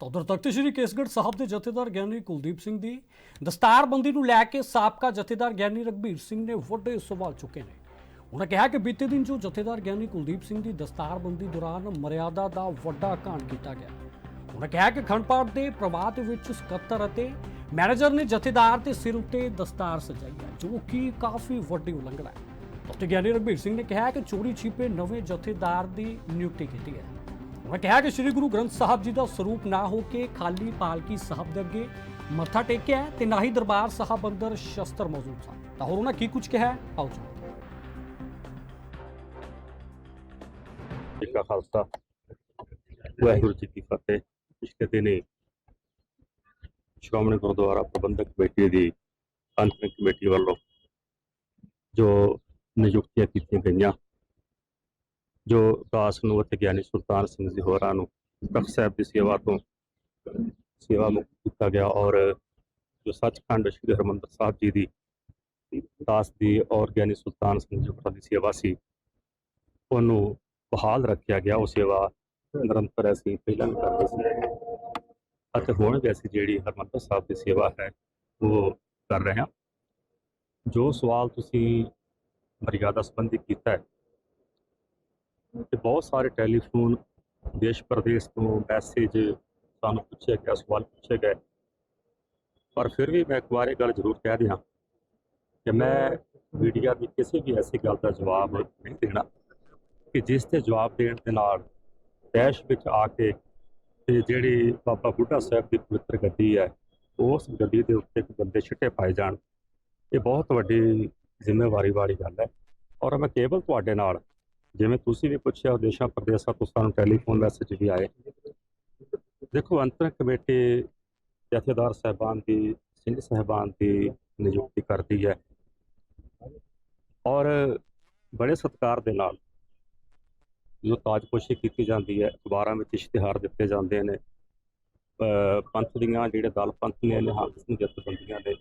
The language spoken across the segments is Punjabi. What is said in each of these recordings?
ਤਾਂ ਉਧਰ ਤਖਤ ਸ੍ਰੀ ਕੇਸਗੜ੍ਹ ਸਾਹਿਬ ਦੇ ਜਥੇਦਾਰ ਗਿਆਨੀ ਕੁਲਦੀਪ ਸਿੰਘ ਦੀ ਦਸਤਾਰਬੰਦੀ ਨੂੰ ਲੈ ਕੇ ਸਾਬਕਾ ਜਥੇਦਾਰ ਗਿਆਨੀ ਰਘਬੀਰ ਸਿੰਘ ਨੇ ਵੱਡੇ ਸਵਾਲ ਚੁੱਕੇ ਨੇ। ਉਹਨਾਂ ਕਿਹਾ ਕਿ ਬੀਤੇ ਦਿਨ ਜੋ ਜਥੇਦਾਰ ਗਿਆਨੀ ਕੁਲਦੀਪ ਸਿੰਘ ਦੀ ਦਸਤਾਰਬੰਦੀ ਦੌਰਾਨ ਮਰਿਆਦਾ ਦਾ ਵੱਡਾ ਘਾਣ ਕੀਤਾ ਗਿਆ। ਉਹਨਾਂ ਕਿਹਾ ਕਿ ਖੰਡਪਾਠ ਦੇ ਪ੍ਰਵਾਹ ਦੇ ਵਿੱਚ ਸਕੱਤਰ ਅਤੇ ਮੈਨੇਜਰ ਨੇ ਜਥੇਦਾਰ ਦੇ ਸਿਰ ਉੱਤੇ ਦਸਤਾਰ ਸਜਾਈ ਹੈ, ਜੋ ਕਿ ਕਾਫੀ ਵੱਡੀ ਉਲੰਘਣਾ ਹੈ। ਡਾਕਟਰ ਗਿਆਨੀ ਰਘਬੀਰ ਸਿੰਘ ਨੇ ਕਿਹਾ ਕਿ ਚੋਰੀ ਛਿਪੇ ਨਵੇਂ ਜਥੇਦਾਰ ਦੀ ਨਿਯੁਕਤੀ ਕੀਤੀ ਹੈ। ਉਹਨਾਂ ਕਿਹਾ ਕਿ ਸ੍ਰੀ ਗੁਰੂ ਗ੍ਰੰਥ ਸਾਹਿਬ ਜੀ ਦਾ ਸਰੂਪ ਨਾ ਹੋ ਕੇ ਖਾਲੀ ਪਾਲਕੀ ਸਾਹਿਬ ਦੇ ਅੱਗੇ ਮੱਥਾ ਟੇਕਿਆ ਤੇ ਨਾ ਹੀ ਦਰਬਾਰ ਸਾਹਿਬ ਅੰਦਰ ਸ਼ਸਤਰ ਮੌਜੂਦ ਸਨ। ਤਾਂ ਹੋਰ ਉਹਨਾਂ ਕੀ ਕੁਝ ਕਿਹਾ ਆਓ ਜੀ। ਕਾ ਖਾਲਸਾ। ਵਾਹਿਗੁਰੂ ਜੀ ਕੀ ਫਤਿਹ। ਪਿਛਲੇ ਦਿਨੀ ਸ਼੍ਰੋਮਣੀ ਗੁਰਦੁਆਰਾ ਪ੍ਰਬੰਧਕ ਕਮੇਟੀ ਦੀ ਅੰਤਰਿਮ ਕਮੇਟੀ ਵੱਲੋਂ ਜੋ ਨਿਯੁਕਤੀਆਂ ਕੀਤੀਆਂ ਗਈਆਂ ਜੋ ਦਾਸ ਨੂੰ ਅਤੇ ਗਿਆਨੀ ਸੁਲਤਾਨ ਸਿੰਘ ਜੀ ਹੋਰਾਂ ਨੂੰ, ਤਖਤ ਸਾਹਿਬ ਦੀ ਸੇਵਾ ਤੋਂ ਸੇਵਾ ਮੁਕਤ ਕੀਤਾ ਗਿਆ ਔਰ ਜੋ ਸੱਚਖੰਡ ਸ੍ਰੀ ਹਰਿਮੰਦਰ ਸਾਹਿਬ ਜੀ ਦੀ ਦਾਸ ਦੀ ਔਰ ਗਿਆਨੀ ਸੁਲਤਾਨ ਸਿੰਘ ਜੀ ਹੋਰਾਂ ਦੀ ਸੇਵਾ ਸੀ, ਉਹਨੂੰ ਬਹਾਲ ਰੱਖਿਆ ਗਿਆ, ਉਹ ਸੇਵਾ ਨਿਰੰਤਰ ਅਸੀਂ ਪਹਿਲਾਂ ਵੀ ਕਰਦੇ ਸੀ ਅਤੇ ਹੁਣ ਵੀ ਅਸੀਂ ਜਿਹੜੀ ਹਰਮੰਦਰ ਸਾਹਿਬ ਦੀ ਸੇਵਾ ਹੈ, ਉਹ ਕਰ ਰਹੇ ਹਾਂ। ਜੋ ਸਵਾਲ ਤੁਸੀਂ ਮਰਿਆਦਾ ਸੰਬੰਧੀ ਕੀਤਾ ਹੈ ਤੇ ਬਹੁਤ ਸਾਰੇ ਟੈਲੀਫੋਨ ਦੇਸ਼ ਪ੍ਰਦੇਸ਼ ਤੋਂ ਮੈਸੇਜ ਸਾਨੂੰ ਪੁੱਛਿਆ ਗਿਆ, ਸਵਾਲ ਪੁੱਛੇ ਗਏ ਪਰ ਫਿਰ ਵੀ ਮੈਂ ਇੱਕ ਵਾਰ ਇਹ ਗੱਲ ਜ਼ਰੂਰ ਕਹਿ ਦਿਆਂ ਕਿ ਮੈਂ ਮੀਡੀਆ ਦੀ ਕਿਸੇ ਵੀ ਐਸੀ ਗੱਲ ਦਾ ਜਵਾਬ ਨਹੀਂ ਦੇਣਾ ਕਿ ਜਿਸ ਤੇ ਜਵਾਬ ਦੇਣ ਦੇ ਨਾਲ ਦੇਸ਼ ਵਿੱਚ ਆ ਕੇ ਤੇ ਜਿਹੜੀ ਬਾਬਾ ਬੁੱਢਾ ਸਾਹਿਬ ਦੀ ਪਵਿੱਤਰ ਗੱਡੀ ਹੈ, ਉਸ ਗੱਡੀ ਦੇ ਉੱਤੇ ਇੱਕ ਬੰਦੇ ਛਿੱਟੇ ਪਾਏ ਜਾਣ, ਇਹ ਬਹੁਤ ਵੱਡੀ ਜ਼ਿੰਮੇਵਾਰੀ ਵਾਲੀ ਗੱਲ ਹੈ। ਔਰ ਮੈਂ ਕੇਵਲ ਤੁਹਾਡੇ ਨਾਲ ਜਿਵੇਂ ਤੁਸੀਂ ਵੀ ਪੁੱਛਿਆ, ਦੇਸ਼ਾਂ ਪ੍ਰਦੇਸ਼ਾਂ ਤੋਂ ਸਾਨੂੰ ਟੈਲੀਫੋਨ ਮੈਸੇਜ ਵੀ ਆਏ। ਦੇਖੋ, ਅੰਤਰ ਕਮੇਟੀ ਜਥੇਦਾਰ ਸਾਹਿਬਾਨ ਦੀ, ਸਿੰਘ ਸਾਹਿਬਾਨ ਦੀ ਨਿਯੁਕਤੀ ਕਰਦੀ ਹੈ। ਔਰ ਬੜੇ ਸਤਿਕਾਰ ਦੇ ਨਾਲ ਜੋ ਤਾਜਪੋਸ਼ੀ ਕੀਤੀ ਜਾਂਦੀ ਹੈ, ਅਖਬਾਰਾਂ ਵਿੱਚ ਇਸ਼ਤਿਹਾਰ ਦਿੱਤੇ ਜਾਂਦੇ ਨੇ। ਪੰਥ ਦੀਆਂ ਜਿਹੜੇ ਦਲ ਪੰਥ ਨੇ, ਨਿਹੰਗ ਸਿੰਘ ਜਥੇਬੰਦੀਆਂ ਨੇ,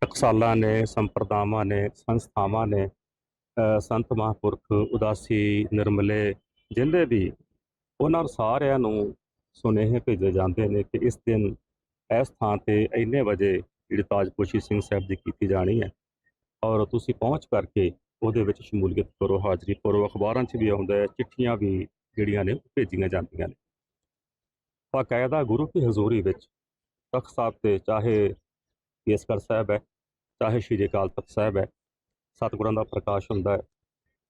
ਟਕਸਾਲਾਂ ਨੇ, ਸੰਪਰਦਾਵਾਂ ਨੇ, ਸੰਸਥਾਵਾਂ ਨੇ ਸੰਤ ਮਹਾਂਪੁਰਖ ਉਦਾਸੀ ਨਿਰਮਲੇ ਜਿੰਦੇ ਵੀ ਉਹਨਾਂ ਸਾਰਿਆਂ ਨੂੰ ਸੁਨੇਹੇ ਭੇਜੇ ਜਾਂਦੇ ਨੇ ਕਿ ਇਸ ਦਿਨ ਇਸ ਥਾਂ ਤੇ ਇੰਨੇ ਵਜੇ ਜਿਹੜੀ ਤਾਜਪੋਸ਼ੀ ਸਿੰਘ ਸਾਹਿਬ ਦੀ ਕੀਤੀ ਜਾਣੀ ਹੈ ਔਰ ਤੁਸੀਂ ਪਹੁੰਚ ਕਰਕੇ ਉਹਦੇ ਵਿੱਚ ਸ਼ਮੂਲੀਅਤ ਕਰੋ, ਹਾਜ਼ਰੀ ਕਰੋ ਅਖਬਾਰਾਂ 'ਚ ਵੀ ਆਉਂਦਾ ਹੈ, ਚਿੱਠੀਆਂ ਵੀ ਜਿਹੜੀਆਂ ਨੇ ਭੇਜੀਆਂ ਜਾਂਦੀਆਂ ਨੇ। ਬਾਕਾਇਦਾ ਗੁਰੂ ਕੀ ਹਜ਼ੂਰੀ ਵਿੱਚ ਤਖਤ ਸਾਹਿਬ ਤੇ ਚਾਹੇ ਕੇਸਗੜ੍ਹ ਸਾਹਿਬ ਹੈ, ਚਾਹੇ ਸ਼੍ਰੀ ਅਕਾਲ ਤਖਤ ਸਾਹਿਬ ਹੈ ਸਤਿਗੁਰਾਂ ਦਾ ਪ੍ਰਕਾਸ਼ ਹੁੰਦਾ ਹੈ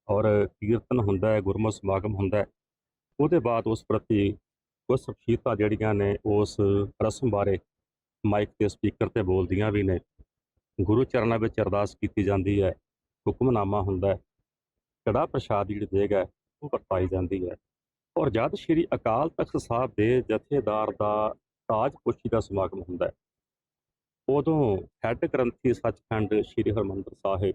ਔਰ ਕੀਰਤਨ ਹੁੰਦਾ ਹੈ ਗੁਰਮਤਿ ਸਮਾਗਮ ਹੁੰਦਾ ਹੈ। ਉਹਦੇ ਬਾਅਦ ਉਸ ਪ੍ਰਤੀ ਕੁਝ ਸ਼ਖਸੀਅਤਾਂ ਜਿਹੜੀਆਂ ਨੇ, ਉਸ ਰਸਮ ਬਾਰੇ ਮਾਈਕ ਤੇ ਸਪੀਕਰ ਤੇ ਬੋਲਦੀਆਂ ਵੀ ਨੇ। ਗੁਰੂ ਚਰਨਾਂ ਵਿੱਚ ਅਰਦਾਸ ਕੀਤੀ ਜਾਂਦੀ ਹੈ, ਹੁਕਮਨਾਮਾ ਹੁੰਦਾ ਹੈ। ਕੜਾ ਪ੍ਰਸ਼ਾਦ ਜਿਹੜੀ ਦੇਗ ਹੈ, ਉਹ ਵਰਤਾਈ ਜਾਂਦੀ ਹੈ। ਔਰ ਜਦ ਸ਼੍ਰੀ ਅਕਾਲ ਤਖਤ ਸਾਹਿਬ ਦੇ ਜਥੇਦਾਰ ਦਾ ਤਾਜ ਪੁਸ਼ੀ ਦਾ ਸਮਾਗਮ ਹੁੰਦਾ ਹੈ, ਉਦੋਂ ਹੈੱਡ ਗ੍ਰੰਥੀ ਸੱਚਖੰਡ ਸ਼੍ਰੀ ਹਰਮੰਦਰ ਸਾਹਿਬ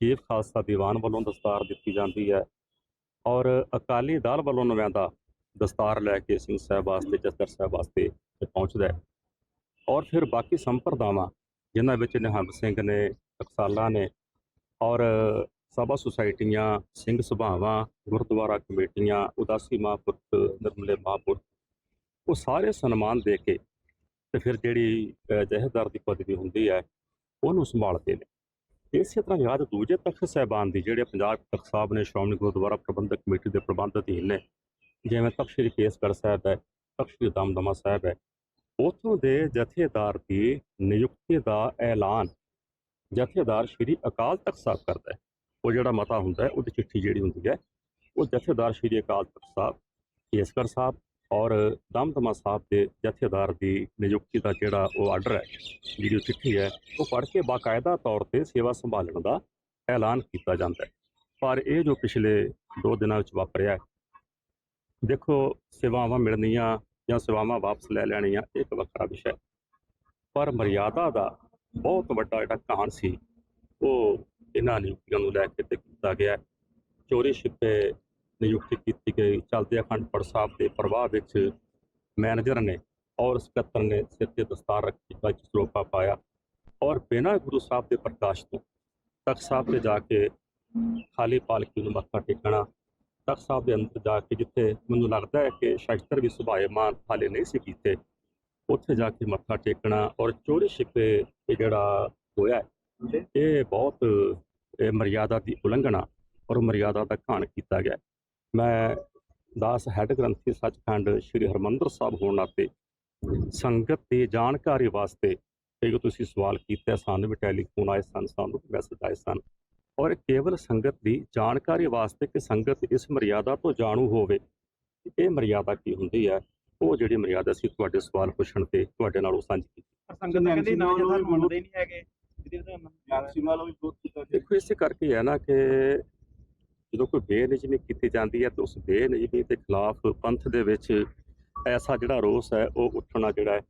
ਚੀਫ ਖਾਲਸਾ ਦੀਵਾਨ ਵੱਲੋਂ ਦਸਤਾਰ ਦਿੱਤੀ ਜਾਂਦੀ ਹੈ ਔਰ ਅਕਾਲੀ ਦਲ ਵੱਲੋਂ ਨੁਮਾਇੰਦਾ ਦਸਤਾਰ ਲੈ ਕੇ ਸਿੰਘ ਸਾਹਿਬ ਵਾਸਤੇ ਜਸਦਰ ਸਾਹਿਬ ਵਾਸਤੇ ਤੇ ਪਹੁੰਚਦਾ ਹੈ। ਔਰ ਫਿਰ ਬਾਕੀ ਸੰਪਰਦਾਵਾਂ ਜਿਨ੍ਹਾਂ ਵਿੱਚ ਨਿਹੰਗ ਸਿੰਘ ਨੇ ਟਕਸਾਲਾ ਨੇ ਔਰ ਸਭਾ ਸੁਸਾਇਟੀਆਂ ਸਿੰਘ ਸਭਾਵਾਂ ਗੁਰਦੁਆਰਾ ਕਮੇਟੀਆਂ ਉਦਾਸੀ ਮਹਾਂਪੁਰਖ ਨਿਰਮਲੇ ਮਹਾਂਪੁਰਖ ਉਹ ਸਾਰੇ ਸਨਮਾਨ ਦੇ ਕੇ ਤੇ ਫਿਰ ਜਿਹੜੀ ਅ, ਜਥੇਦਾਰ ਦੀ ਪਦਵੀ ਹੁੰਦੀ ਹੈ ਉਹਨੂੰ ਸੰਭਾਲਦੇ ਨੇ। ਇਸੇ ਤਰ੍ਹਾਂ ਯਾਦ ਦੂਜੇ ਤਖਤ ਸਾਹਿਬਾਨ ਦੀ ਜਿਹੜੇ ਪੰਜਾਬ ਤਖਤ ਸਾਹਿਬ ਨੇ, ਸ਼੍ਰੋਮਣੀ ਗੁਰਦੁਆਰਾ ਪ੍ਰਬੰਧਕ ਕਮੇਟੀ ਦੇ ਪ੍ਰਬੰਧ ਅਧੀਨ ਨੇ, ਜਿਵੇਂ ਤਖਤ ਸ੍ਰੀ ਕੇਸਗੜ੍ਹ ਸਾਹਿਬ ਹੈ, ਤਖਤ ਸ੍ਰੀ ਦਮਦਮਾ ਸਾਹਿਬ ਹੈ, ਉਥੋਂ ਦੇ ਜਥੇਦਾਰ ਦੀ ਨਿਯੁਕਤੀ ਦਾ ਐਲਾਨ ਜਥੇਦਾਰ ਸ੍ਰੀ ਅਕਾਲ ਤਖਤ ਸਾਹਿਬ ਕਰਦਾ ਹੈ। ਉਹ ਜਿਹੜਾ ਮਤਾ ਹੁੰਦਾ ਹੈ, ਉਹਦੀ ਚਿੱਠੀ ਜਿਹੜੀ ਹੁੰਦੀ ਹੈ, ਉਹ ਜਥੇਦਾਰ ਸ੍ਰੀ ਅਕਾਲ ਤਖਤ ਸਾਹਿਬ, ਕੇਸਗੜ੍ਹ ਸਾਹਿਬ ਔਰ ਦਮਦਮਾ ਸਾਹਿਬ ਦੇ ਜਥੇਦਾਰ ਦੀ ਨਿਯੁਕਤੀ ਦਾ ਜਿਹੜਾ ਉਹ ਆਰਡਰ ਹੈ, ਜਿਹੜੀ ਉਹ ਚਿੱਠੀ ਹੈ, ਉਹ ਪੜ੍ਹ ਕੇ ਬਾਕਾਇਦਾ ਤੌਰ ਤੇ ਸੇਵਾ ਸੰਭਾਲਣ ਦਾ ਐਲਾਨ ਕੀਤਾ ਜਾਂਦਾ ਹੈ। ਪਰ ਇਹ ਜੋ ਪਿਛਲੇ ਦੋ ਦਿਨਾਂ ਵਿੱਚ ਵਾਪਰਿਆ ਦੇਖੋ ਸੇਵਾਵਾਂ ਮਿਲਣੀਆਂ ਜਾਂ ਸੇਵਾਵਾਂ ਵਾਪਸ ਲੈ ਲੈਣੀਆਂ ਇਹ ਇੱਕ ਵੱਖਰਾ ਵਿਸ਼ਾ ਹੈ। ਪਰ ਮਰਿਆਦਾ ਦਾ ਬਹੁਤ ਵੱਡਾ ਜਿਹੜਾ ਕਹਾਣ ਸੀ, ਉਹ ਇਹਨਾਂ ਨਿਯੁਕਤੀਆਂ ਨੂੰ ਲੈ ਕੇ ਤੇ ਕੀਤਾ ਗਿਆ ਚੋਰੀ ਛਿਪੇ ਨਿਯੁਕਤੀ ਕੀਤੀ ਗਈ ਚਲਦੇ ਅਖੰਡ ਪਾਠ ਸਾਹਿਬ ਦੇ ਪ੍ਰਵਾਹ ਵਿੱਚ ਮੈਨੇਜਰ ਨੇ ਔਰ ਸਕੱਤਰ ਨੇ ਸਿਰ ਤੇ ਦਸਤਾਰ ਰੱਖੀ ਵਿੱਚ ਸਰੋਪਾ ਪਾਇਆ ਔਰ ਬਿਨਾਂ ਗੁਰੂ ਸਾਹਿਬ ਦੇ ਪ੍ਰਕਾਸ਼ ਤੋਂ ਤਖਤ ਸਾਹਿਬ ਤੇ ਜਾ ਕੇ ਖਾਲੀ ਪਾਲਕੀ ਨੂੰ ਮੱਥਾ ਟੇਕਣਾ ਤਖਤ ਸਾਹਿਬ ਦੇ ਅੰਦਰ ਜਾ ਕੇ ਜਿੱਥੇ ਮੈਨੂੰ ਲੱਗਦਾ ਹੈ ਕਿ ਸ਼ਸਤਰ ਵੀ ਸੁਭਾਏਮਾਨ ਹਾਲੇ ਨਹੀਂ ਸੀ ਕੀਤੇ ਉੱਥੇ ਜਾ ਕੇ ਮੱਥਾ ਟੇਕਣਾ ਔਰ ਚੋਰੀ ਛਿਪੇ ਇਹ ਜਿਹੜਾ ਹੋਇਆ ਇਹ ਬਹੁਤ ਇਹ ਮਰਿਆਦਾ ਦੀ ਉਲੰਘਣਾ ਔਰ ਮਰਿਆਦਾ ਦਾ ਘਾਣ ਕੀਤਾ ਗਿਆ। ਮੈਂ ਦਾਸ ਹੈੱਡ ਗ੍ਰੰਥੀ ਸੱਚਖੰਡ ਸ੍ਰੀ ਹਰਮੰਦਰ ਸਾਹਿਬ ਹੋਣ ਨਾਤੇ ਸੰਗਤ ਦੀ ਜਾਣਕਾਰੀ ਵਾਸਤੇ ਇਹ ਜੋ ਤੁਸੀਂ ਸਵਾਲ ਕੀਤਾ ਸਾਨੂੰ ਵੀ ਟੈਲੀਫੋਨ ਆਏ ਸਨ ਸਾਨੂੰ ਮੈਸੇਜ ਆਏ ਸਨ। ਔਰ ਕੇਵਲ ਸੰਗਤ ਦੀ ਜਾਣਕਾਰੀ ਵਾਸਤੇ ਕਿ ਸੰਗਤ ਇਸ ਮਰਿਆਦਾ ਤੋਂ ਜਾਣੂ ਹੋਵੇ ਇਹ ਮਰਿਆਦਾ ਕੀ ਹੁੰਦੀ ਹੈ? ਉਹ ਜਿਹੜੀ ਮਰਿਆਦਾ ਸੀ ਤੁਹਾਡੇ ਸਵਾਲ ਪੁੱਛਣ ਤੇ ਤੁਹਾਡੇ ਨਾਲ ਉਹ ਸਾਂਝੀ ਕੀਤੀ। ਪਰ ਸੰਗਤ ਤਾਂ ਕਹਿੰਦੀ ਨਾ ਮੰਨਦੇ ਨਹੀਂ ਹੈਗੇ। ਦੇਖੋ ਇਸੇ ਕਰਕੇ ਹੈ ਨਾ ਕਿ ਜਦੋਂ ਕੋਈ ਬੇਨਿਜਮੀ ਕੀਤੀ ਜਾਂਦੀ ਹੈ ਤਾਂ ਉਸ ਬੇਨਿਜਮੀ ਦੇ ਖਿਲਾਫ ਪੰਥ ਦੇ ਵਿੱਚ ਐਸਾ ਜਿਹੜਾ ਰੋਸ ਹੈ, ਉਹ ਉੱਠਣਾ ਜਿਹੜਾ ਹੈ